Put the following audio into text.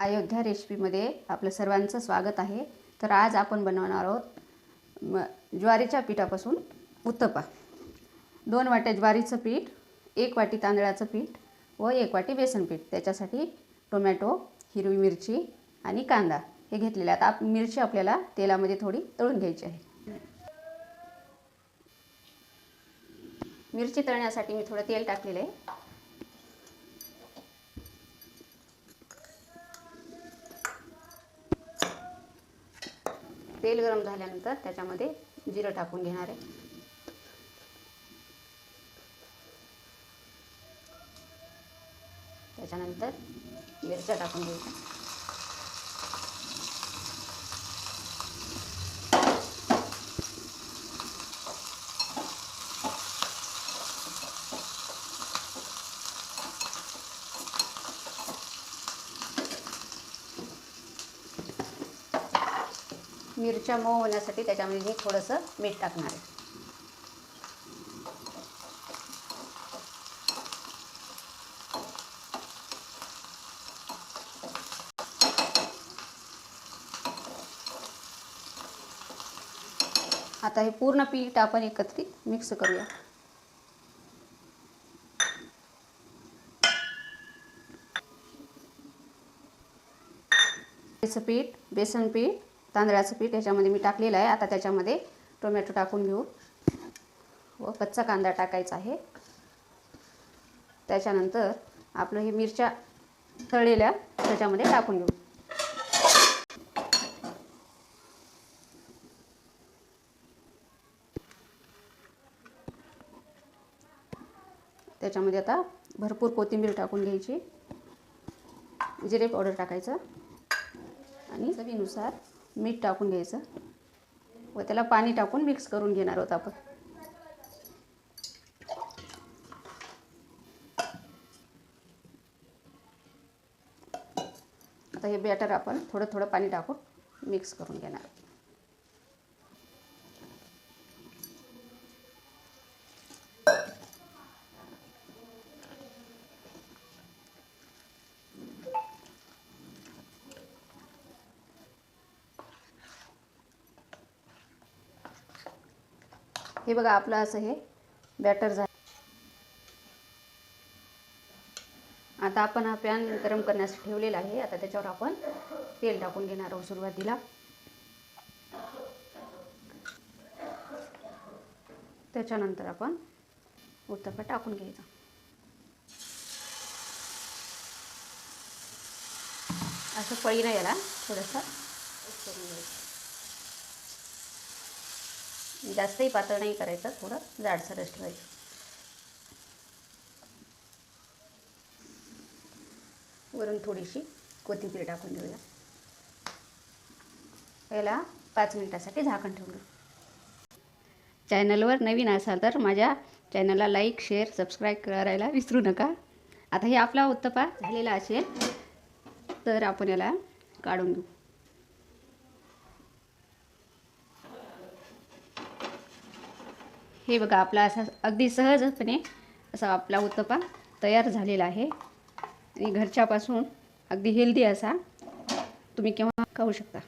अयोध्या रेसिपीमध्ये आपलं सर्वांचं स्वागत आहे. तर आज आपण बनवणार आहोत म ज्वारीच्या पिठापासून उत्तपा. दोन वाट्या ज्वारीचं पीठ एक वाटी तांदळाचं पीठ व एक वाटी बेसन पीठ. त्याच्यासाठी टोमॅटो हिरवी मिरची आणि कांदा हे घेतलेले आहेत. आप मिरची आपल्याला तेलामध्ये थोडी तळून घ्यायची आहे. मिरची तळण्यासाठी मी थोडं तेल टाकलेलं आहे. तेल गरम झाल्यानंतर त्याच्यामध्ये जिरं टाकून घेणार आहे. त्याच्यानंतर मिरच्या टाकून घ्यायच्या मिरच्या मऊ होण्यासाठी त्याच्यामध्ये मी थोडंसं मीठ टाकणार आहे. आता हे पूर्ण पीठ आपण एकत्रित मिक्स करूया. पीठ बेसन पीठ तांदळाचं पीठ याच्यामध्ये मी टाकलेलं आहे. आता त्याच्यामध्ये टोमॅटो टाकून घेऊ. व कच्चा कांदा टाकायचा आहे. त्याच्यानंतर आपलं हे मिरच्या तळलेल्या त्याच्यामध्ये टाकून घेऊ. त्याच्यामध्ये आता भरपूर कोथिंबीर टाकून घ्यायची. जिरे पावडर टाकायचं. आणि चवीनुसार मीठ टाकून घ्यायचं व त्याला पाणी टाकून मिक्स करून घेणार आहोत आपण. आता हे बॅटर आपण थोडं थोडं पाणी टाकून मिक्स करून घेणार हे बघा आपलं असं हे बॅटर झालं. आता आपण हा पॅन गरम करण्यास ठेवलेला आहे. आता त्याच्यावर आपण तेल टाकून घेणार आहोत सुरुवातीला. त्याच्यानंतर आपण उत्तप्पा टाकून घ्यायचा. असं पळी नाही याला थोडंसं. करून घ्यायचं जास्तही पातळ नाही करायचं थोडं जाडसरच ठेवायचं वरून थोडीशी कोथिंबीर टाकून देऊया. याला पाच मिनिटासाठी झाकण ठेवून घेऊ चॅनलवर नवीन असाल तर माझ्या चॅनलला लाईक शेअर सबस्क्राईब करायला विसरू नका. आता हे आपला उत्तपा झालेला असेल तर आपण याला काढून घेऊ. हे बघा आपला असा अगदी सहजपणे असा आपला उत्तपा तयार झालेला आहे. आणि घरच्यापासून अगदी हेल्दी असा तुम्ही केव्हा खाऊ शकता.